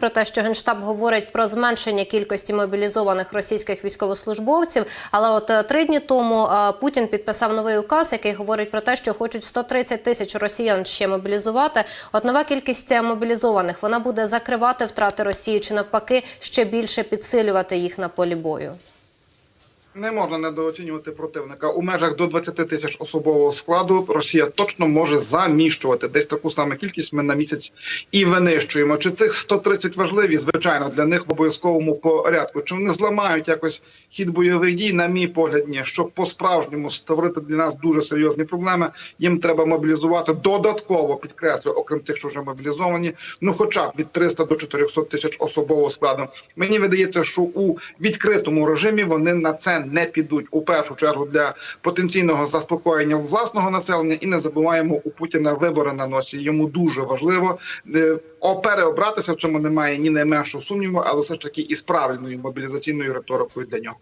Про те, що генштаб говорить про зменшення кількості мобілізованих російських військовослужбовців, але от е, три дні тому е, Путін підписав новий указ, який говорить про те, що хочуть 130 тисяч росіян ще мобілізувати. От нова кількість е, мобілізованих вона буде закривати втрати Росії чи навпаки ще більше підсилювати їх на полі бою. Не можна недооцінювати противника. У межах до 20 тисяч особового складу Росія точно може заміщувати десь таку саму кількість. Ми на місяць і винищуємо. Чи цих 130 важливі? Звичайно, для них в обов'язковому порядку. Чи вони зламають якось хід бойових дій? На мій погляд, ні. Щоб по справжньому створити для нас дуже серйозні проблеми. Їм треба мобілізувати додатково підкреслюю, окрім тих, що вже мобілізовані. Ну, хоча б від 300 до 400 тисяч особового складу. Мені видається, що у відкритому режимі вони на це не підуть у першу чергу для потенційного заспокоєння власного населення. І не забуваємо у Путіна вибори на носі. Йому дуже важливо е, переобратися. В цьому немає ні найменшого сумніву, але все ж таки і правильною мобілізаційною риторикою для нього.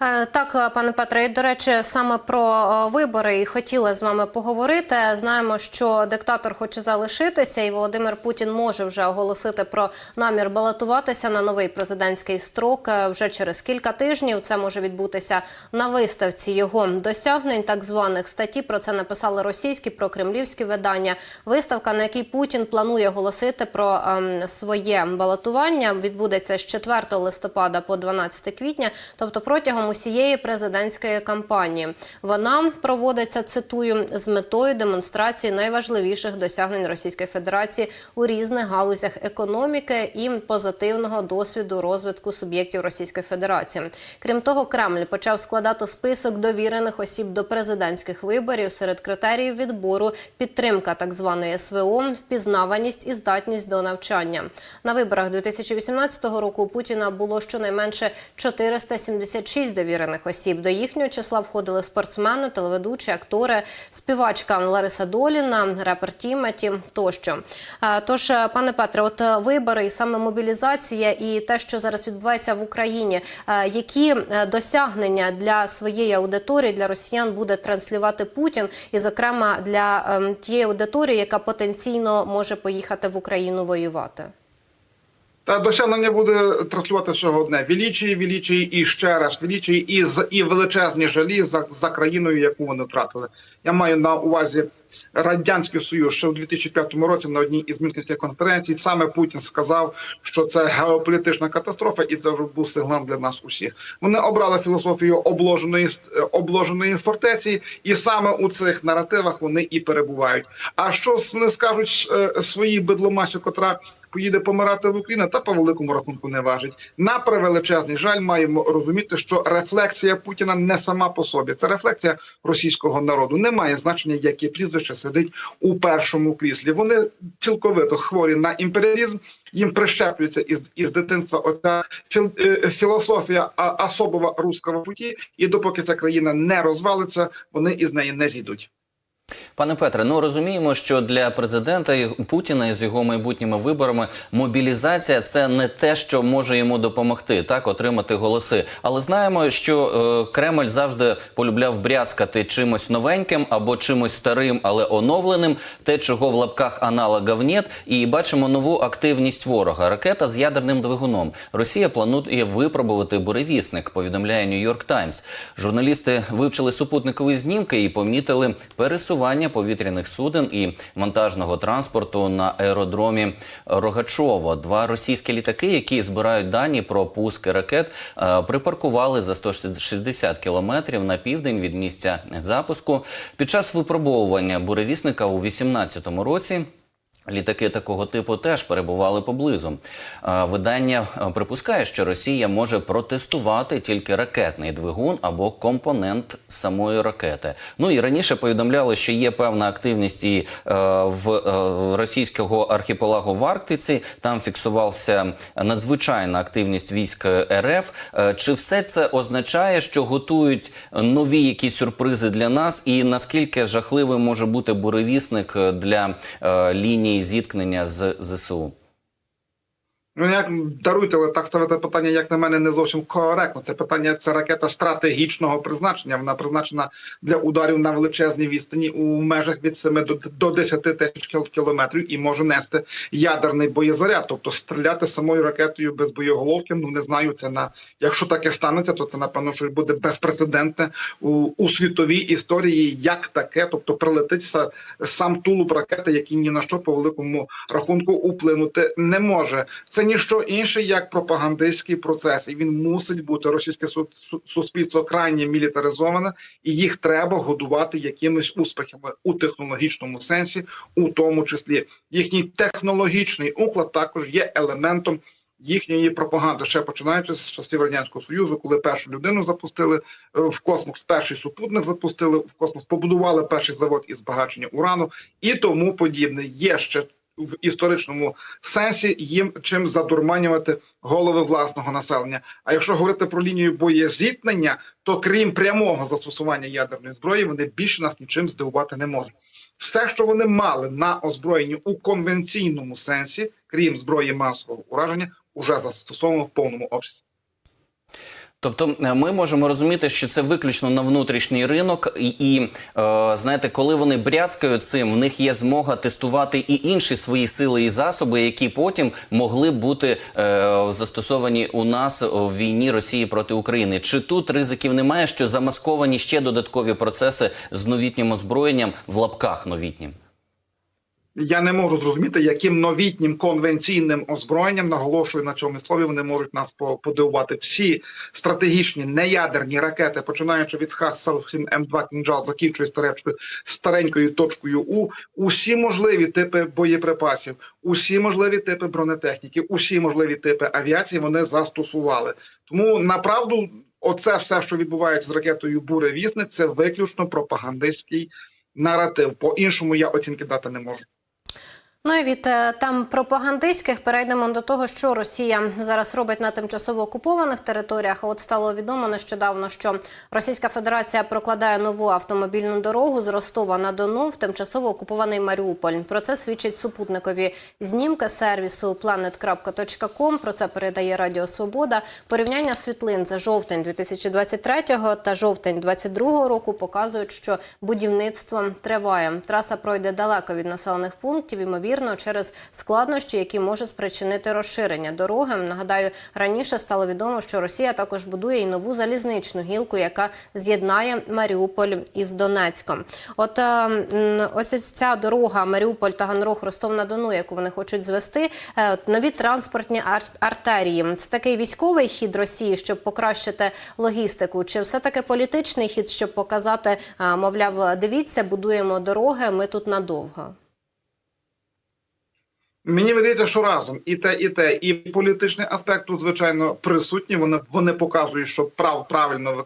Е, Так, е, пане Петре, і до речі, саме про е, вибори і хотіли з вами поговорити. Знаємо, що диктатор хоче залишитися, і Володимир Путін може вже оголосити про намір балотуватися на новий президентський строк вже через кілька тижнів. Це може відбутися на виставці його досягнень, так званих статті. Про це написали російські прокремлівські видання. Виставка, на якій Путін планує оголосити про ем, своє балотування, відбудеться з 4 листопада по 12 квітня, тобто протягом усієї президентської кампанії. Вона проводиться, цитую, з метою демонстрації найважливіших досягнень Російської Федерації у різних галузях економіки і позитивного досвіду розвитку суб'єктів Російської Федерації. Крім того, Кремль почав складати список довірених осіб до президентських виборів серед критеріїв відбору підтримка так званої СВО, впізнаваність і здатність до навчання. На виборах 2018 року Путіна було щонайменше 476 довірених осіб. До їхнього числа входили спортсмени, телеведучі, актори, співачка Лариса Доліна, репер Тіметі тощо. Е, Тож, е, пане Петре, от е, вибори і саме мобілізація, і те, що зараз відбувається в Україні, які досягнення для своєї аудиторії для росіян буде транслювати Путін, і, зокрема, для ем, тієї аудиторії, яка потенційно може поїхати в Україну воювати. Та досягнення буде транслювати всього одне: величії, величії і ще раз величії і з і величезні жалі за, за країною, яку вони втратили. Я маю на увазі радянський союз. Ще в 2005 році на одній із мюнхенських конференцій саме Путін сказав, що це геополітична катастрофа, і це вже був сигнал для нас усіх. Вони обрали філософію обложеної обложеної фортеці, і саме у цих наративах вони і перебувають. А що вони скажуть е, своїй бидломасі, котра поїде помирати в Україну, та по великому рахунку не важить. На превеличезний жаль, маємо розуміти, що рефлексія Путіна не сама по собі. Це рефлексія російського народу. Не має значення, яке прізвище сидить у першому кріслі. Вони цілковито хворі на імперіалізм. Їм прищеплюється із, із дитинства оця філ, е, філософія а, особого руського путі, і допоки ця країна не розвалиться, вони із неї не зійдуть. Пане Петре, ну розуміємо, що для президента і Путіна із його майбутніми виборами мобілізація це не те, що може йому допомогти, так отримати голоси. Але знаємо, що е, Кремль завжди полюбляв бряцкати чимось новеньким або чимось старим, але оновленим, те, чого в лапках аналогів нет. І бачимо нову активність ворога. Ракета з ядерним двигуном. Росія планує випробувати буревісник. Повідомляє Нью-Йорк Таймс. Журналісти вивчили супутникові знімки і помітили пересування повітряних суден і вантажного транспорту на аеродромі Рогачово. Два російські літаки, які збирають дані про пуски ракет, е, припаркували за 160 кілометрів на південь від місця запуску. Під час випробовування буревісника у 2018 році. Літаки такого типу теж перебували поблизу. Е, Видання е, припускає, що Росія може протестувати тільки ракетний двигун або компонент самої ракети. Ну і раніше повідомляли, що є певна активність і е, в російського архіпелагу в Арктиці. Там фіксувався надзвичайна активність військ РФ. Чи все це означає, що готують нові якісь сюрпризи для нас, і наскільки жахливим може бути буревісник для лінії зіткнення з ЗСУ? Ну як даруйте, але так ставити питання, як на мене, не зовсім коректно. Це питання це ракета стратегічного призначення. Вона призначена для ударів на величезній відстані у межах від 7 до, до 10 тисяч кіл- кілометрів і може нести ядерний боєзаряд, тобто стріляти самою ракетою без боєголовки. Ну не знаю. Це на якщо таке станеться, то це напевно що буде безпрецедентне у, у світовій історії. Як таке, тобто прилетить са- сам тулуб ракети, який ні на що по великому рахунку вплинути не може. Це ніщо інше як пропагандистський процес, і він мусить бути російське су- су- суспільство крайне мілітаризоване, і їх треба годувати якимись успіхами у технологічному сенсі, у тому числі їхній технологічний уклад також є елементом. Їхньої пропаганди ще починаючи з часів радянського союзу, коли першу людину запустили е, в космос, перший супутник запустили в космос, побудували перший завод із збагачення урану і тому подібне. Є ще в історичному сенсі їм чим задурманювати голови власного населення. А якщо говорити про лінію боєзіткнення, то крім прямого застосування ядерної зброї, вони більше нас нічим здивувати не можуть. Все, що вони мали на озброєнні у конвенційному сенсі, крім зброї масового ураження, уже застосовано в повному обсязі. Тобто е, ми можемо розуміти, що це виключно на внутрішній ринок, і, і е, знаєте, коли вони бряцкають цим, в них є змога тестувати і інші свої сили і засоби, які потім могли бути е, застосовані у нас у війні Росії проти України. Чи тут ризиків немає, що замасковані ще додаткові процеси з новітнім озброєнням в лапках новітнім? Я не можу зрозуміти, яким новітнім конвенційним озброєнням наголошую на цьому слові. Вони можуть нас по- подивувати. Всі стратегічні неядерні ракети, починаючи від Х-47 М2 «Кінжал», закінчуючи старечкою старенькою точкою У, усі можливі типи боєприпасів, усі можливі типи бронетехніки, усі можливі типи авіації вони застосували. Тому направду, оце все, що відбувається з ракетою Буревісник, це виключно пропагандистський наратив. По іншому я оцінки дати не можу. Ну і від е, там пропагандистських перейдемо до того, що Росія зараз робить на тимчасово окупованих територіях. От стало відомо нещодавно, що Російська Федерація прокладає нову автомобільну дорогу з Ростова на Дону в тимчасово окупований Маріуполь. Про це свідчать супутникові знімки сервісу planet.com. Про це передає Радіо Свобода. Порівняння світлин за жовтень 2023 та жовтень 2022 року показують, що будівництво триває. Траса пройде далеко від населених пунктів, ймовірно, через складнощі, які може спричинити розширення дороги. Нагадаю, раніше стало відомо, що Росія також будує і нову залізничну гілку, яка з'єднає Маріуполь із Донецьком. От е, ось ось ця дорога Маріуполь Таганрог Ростов на Дону, яку вони хочуть звести. е, Нові транспортні ар- артерії. Це такий військовий хід Росії, щоб покращити логістику, чи все таки політичний хід, щоб показати, е, мовляв, дивіться, будуємо дороги. Ми тут надовго. Мені видається, що разом і те, і те, і політичний аспект тут звичайно присутні. Вони вони показують, що прав правильно ви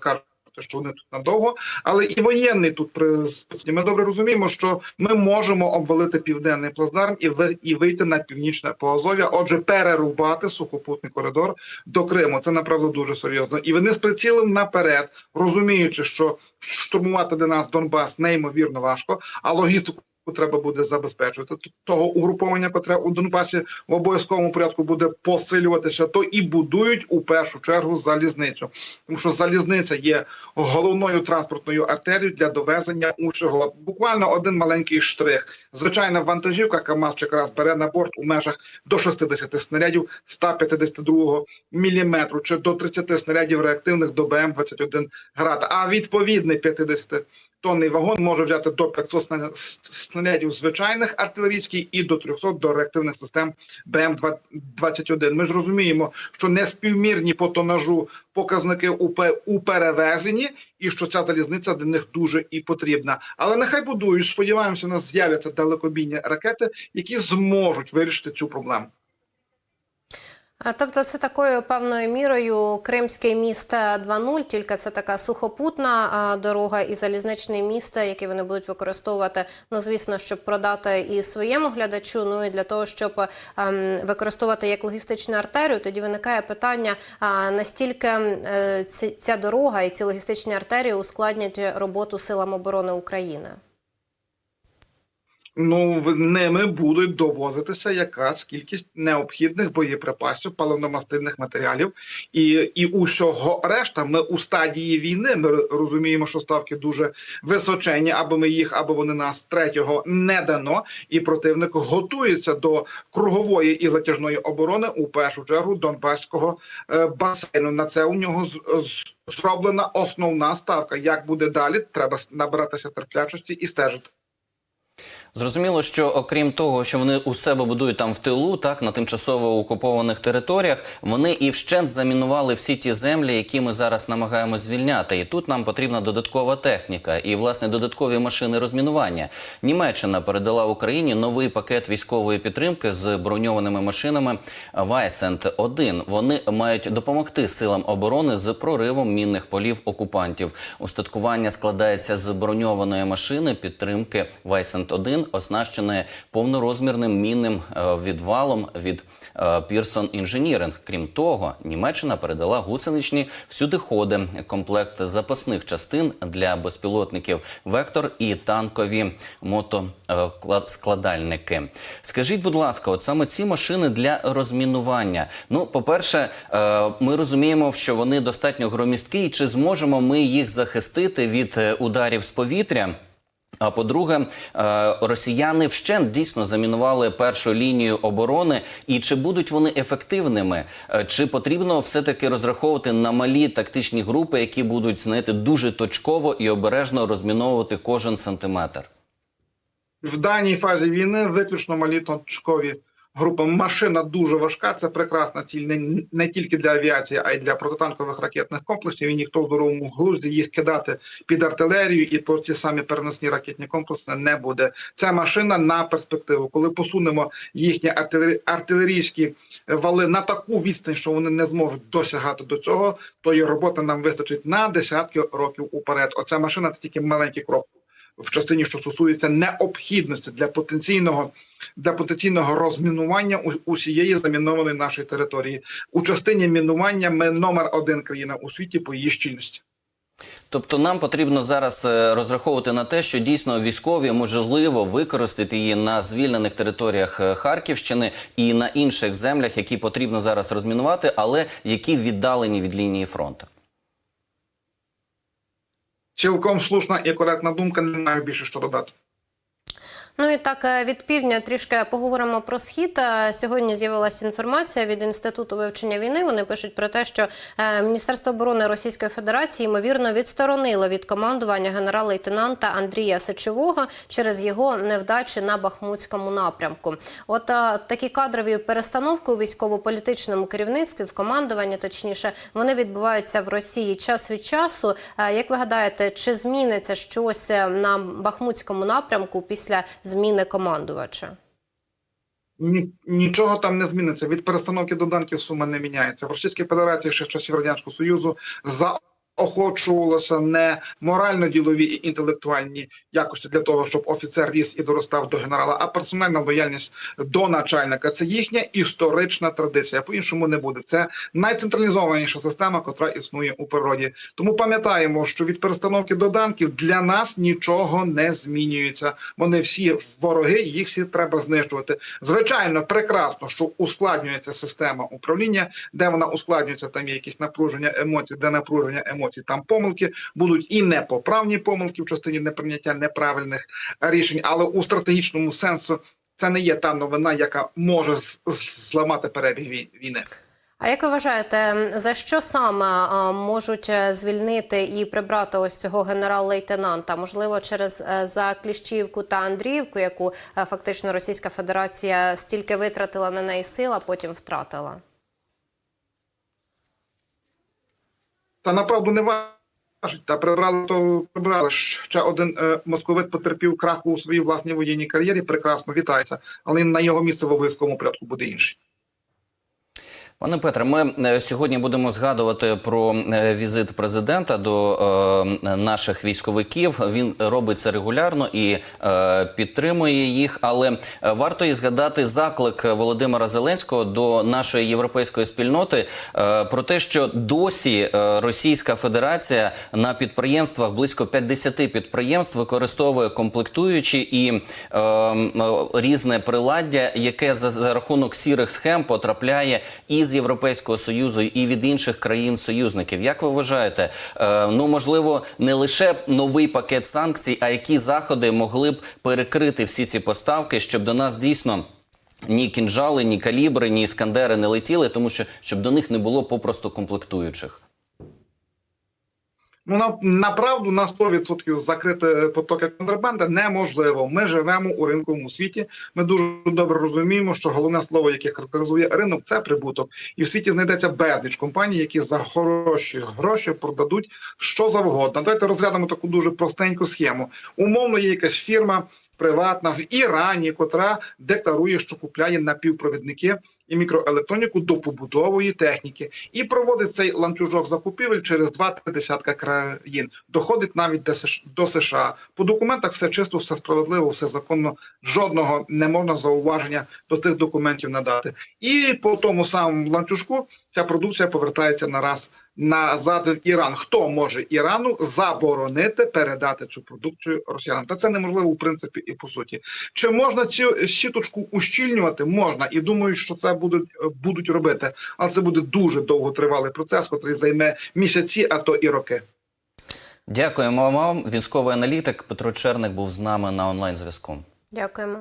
що вони тут надовго, але і воєнний тут присутній. Ми добре розуміємо, що ми можемо обвалити південний плацдарм і ви і вийти на північне Поазов'я. Отже, перерубати сухопутний коридор до Криму. Це направду дуже серйозно. І вони з прицілом наперед, розуміючи, що штурмувати до нас Донбас неймовірно важко, а логістику треба буде забезпечувати того угруповання, котре у Донбасі в обов'язковому порядку буде посилюватися, то і будують у першу чергу залізницю, тому що залізниця є головною транспортною артерією для довезення усього. Буквально один маленький штрих. Звичайна вантажівка КАМАЗ чи якраз бере на борт у межах до 60 снарядів 152 міліметру чи до 30 снарядів реактивних до БМ-21 град. А відповідний 50 тонний вагон може взяти до 500 снарядів звичайних артилерійських і до 300 до реактивних систем БМ-21. Ми ж розуміємо, що неспівмірні по тонажу показники у, перевезенні, і що ця залізниця для них дуже і потрібна. Але нехай будують. Сподіваємося, у нас з'являться далекобійні ракети, які зможуть вирішити цю проблему. Тобто це такою певною мірою Кримський міст 2.0, тільки це така сухопутна дорога і залізничний міст, який вони будуть використовувати, ну звісно, щоб продати і своєму глядачу, ну і для того, щоб ем, використовувати як логістичну артерію. Тоді виникає питання, настільки е, ця дорога і ці логістичні артерії ускладнять роботу силам оборони України. Ну, ними будуть довозитися якась кількість необхідних боєприпасів, паливно-мастильних матеріалів і, і усього решта. Ми у стадії війни. Ми розуміємо, що ставки дуже височені, або ми їх, або вони нас третього не дано. І противник готується до кругової і затяжної оборони у першу чергу Донбаського е, басейну. На це у нього з- зроблена основна ставка. Як буде далі? Треба набиратися терплячості і стежити. Зрозуміло, що окрім того, що вони у себе будують там в тилу, так на тимчасово окупованих територіях, вони і вщент замінували всі ті землі, які ми зараз намагаємось звільняти. І тут нам потрібна додаткова техніка і власне додаткові машини розмінування. Німеччина передала Україні новий пакет військової підтримки з броньованими машинами Вайсент 1 Вони мають допомогти силам оборони з проривом мінних полів окупантів. Устаткування складається з броньованої машини підтримки Вайсент 1 оснащеної повнорозмірним мінним е, відвалом від е, Pearson Engineering. Крім того, Німеччина передала гусеничні всюдиходи, комплект запасних частин для безпілотників Вектор і танкові мотоскладальники. Скажіть, будь ласка, от саме ці машини для розмінування. Ну, по-перше, е, ми розуміємо, що вони достатньо громісткі. Чи зможемо ми їх захистити від ударів з повітря? А по-друге, е, росіяни вщент дійсно замінували першу лінію оборони. І чи будуть вони ефективними? Е, Чи потрібно все-таки розраховувати на малі тактичні групи, які будуть знаєте, дуже точково і обережно розміновувати кожен сантиметр? В даній фазі війни виключно малі точкові групи. Машина дуже важка. Це прекрасна ціль не, не тільки для авіації, а й для протитанкових ракетних комплексів. І ніхто в здоровому глузді їх кидати під артилерію і по ці самі переносні ракетні комплекси не буде. Це машина на перспективу. Коли посунемо їхні артилері- артилерійські вали на таку відстань, що вони не зможуть досягати до цього, то і роботи нам вистачить на десятки років уперед. Оця машина це тільки маленький крок в частині, що стосується необхідності для потенційного для потенційного розмінування усієї замінованої нашої території. У частині мінування ми номер один країна у світі по її щільності. Тобто нам потрібно зараз е, розраховувати на те, що дійсно військові можливо використати її на звільнених територіях е, Харківщини і на інших землях, які потрібно зараз розмінувати, але які віддалені від лінії фронту. Цілком слушна і коректна думка. Не маю більше що додати. Ну і так е, від півдня трішки поговоримо про схід. Е, Сьогодні з'явилася інформація від інституту вивчення війни. Вони пишуть про те, що е, Міністерство оборони Російської Федерації ймовірно відсторонило від командування генерал-лейтенанта Андрія Сечового через його невдачі на Бахмутському напрямку. От такі кадрові перестановки у військово-політичному керівництві, в командуванні, точніше, вони відбуваються в Росії час від часу. Як ви гадаєте, чи зміниться щось на Бахмутському напрямку після зміни командувача? Нічого там не зміниться. Від перестановки до данків сума не міняється. В Російській Федерації ще часів радянського союзу заохочувалося не морально-ділові і інтелектуальні якості для того, щоб офіцер ріс і доростав до генерала, а персональна лояльність до начальника. Це їхня історична традиція. По іншому не буде. Це найцентралізованіша система, котра існує у природі. Тому пам'ятаємо, що від перестановки до данків для нас нічого не змінюється. Вони всі вороги, їх всі треба знищувати. Звичайно, прекрасно, що ускладнюється система управління, де вона ускладнюється, там є якісь напруження емоцій, де напруження емоцій, там помилки будуть і непоправні помилки в частині неприйняття неправильних рішень, але у стратегічному сенсу. Це не є та новина, яка може зламати перебіг війни. А як ви вважаєте, за що саме можуть е, звільнити і прибрати ось цього генерал-лейтенанта? Можливо, через е, за Кліщівку та Андріївку, яку е, фактично Російська Федерація стільки витратила на неї сил, а потім втратила? Та направду не важить. Та прибрали то прибрали. Ще один е, московит потерпів краху у своїй власній воєнній кар'єрі. Прекрасно вітається, але на його місце в обов'язковому порядку буде інший. Пане Петре, ми е, сьогодні будемо згадувати про е, візит президента до е, наших військовиків. Він робить це регулярно і підтримує їх. Але варто і згадати заклик Володимира Зеленського до нашої європейської спільноти про те, що досі Російська Федерація на підприємствах близько 50 підприємств використовує комплектуючі і різне приладдя, яке за, за рахунок сірих схем потрапляє із Європейського союзу і від інших країн-союзників. Як ви вважаєте? Е, ну можливо, не лише новий пакет санкцій, а які заходи могли б перекрити всі ці поставки, щоб до нас дійсно. Ні кінжали, ні калібри, ні іскандери не летіли, тому що щоб до них не було попросту комплектуючих. Ну на направду на 100% закрити потоки контрабанди неможливо. Ми живемо у ринковому світі. Ми дуже добре розуміємо, що головне слово, яке характеризує ринок, це прибуток. І в світі знайдеться безліч компаній, які за хороші гроші продадуть що завгодно. Давайте розглянемо таку дуже простеньку схему. Умовно, є якась фірма приватна в Ірані, котра декларує, що купляє напівпровідники і мікроелектроніку до побутової техніки, і проводить цей ланцюжок закупівель через два-три десятка країн. Доходить навіть до США-. По документах все чисто, все справедливо, все законно. Жодного не можна зауваження до цих документів надати. І по тому самому ланцюжку ця продукція повертається нараз назад в Іран. Хто може Ірану заборонити передати цю продукцію росіянам? Та це неможливо в принципі і по суті. Чи можна цю сіточку ущільнювати? Можна, і думаю, що це будуть будуть робити, але це буде дуже довготривалий процес, який займе місяці, а то і роки. Дякуємо вам. Військовий аналітик Петро Черник був з нами на онлайн зв'язку. Дякуємо.